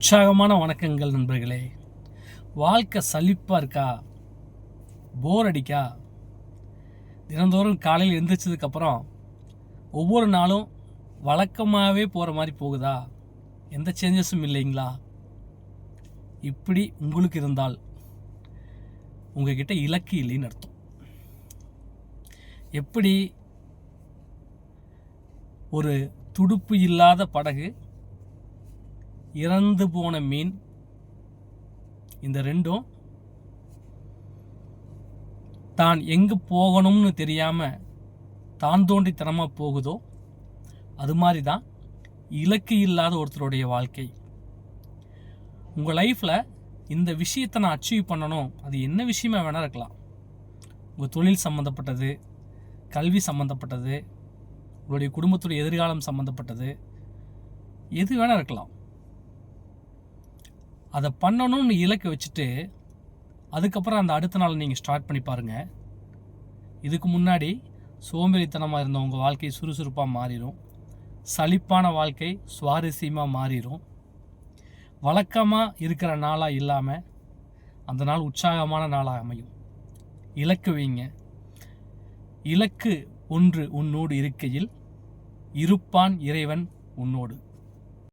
உற்சாகமான வணக்கங்கள் நண்பர்களே. வாழ்க்கை சலிப்பாக இருக்கா? போர் அடிக்கா? தினந்தோறும் காலையில் எழுந்திரிச்சதுக்கப்புறம் ஒவ்வொரு நாளும் வழக்கமாகவே போகிற மாதிரி போகுதா? எந்த சேஞ்சஸும் இல்லைங்களா? இப்படி உங்களுக்கு இருந்தால் உங்ககிட்ட இலக்கு இல்லைன்னு அர்த்தம். எப்படி ஒரு துடுப்பு இல்லாத படகு இறந்து போன மீன். இந்த ரெண்டும் தான் எங்கே போகணும்னு தெரியாமல் தான் தோண்டித்தனமாக போகுதோ அது மாதிரி தான் இலக்கு இல்லாத ஒருத்தருடைய வாழ்க்கை. உங்கள் லைஃப்பில் இந்த விஷயத்தை நான் அச்சீவ் பண்ணணும் அது என்ன விஷயமா வேணால் இருக்கலாம். உங்கள் தொழில் சம்மந்தப்பட்டது கல்வி சம்மந்தப்பட்டது உங்களுடைய குடும்பத்துடைய எதிர்காலம் சம்மந்தப்பட்டது எது வேணால் இருக்கலாம். அதை பண்ணணும்னு இலக்கு வச்சுட்டு அதுக்கப்புறம் அந்த அடுத்த நாள் நீங்கள் ஸ்டார்ட் பண்ணி பாருங்கள் இதுக்கு முன்னாடி சோம்பேறித்தனமாக இருந்த உங்கள் வாழ்க்கை சுறுசுறுப்பாக மாறிடும் சலிப்பான வாழ்க்கை சுவாரஸ்யமாக மாறிடும் வழக்கமாக இருக்கிற நாளாக இல்லாமல் அந்த நாள் உற்சாகமான நாளாக அமையும். இலக்கு வைங்க. இலக்கு ஒன்று உன்னோடு இருக்கையில் இருப்பான் இறைவன் உன்னோடு.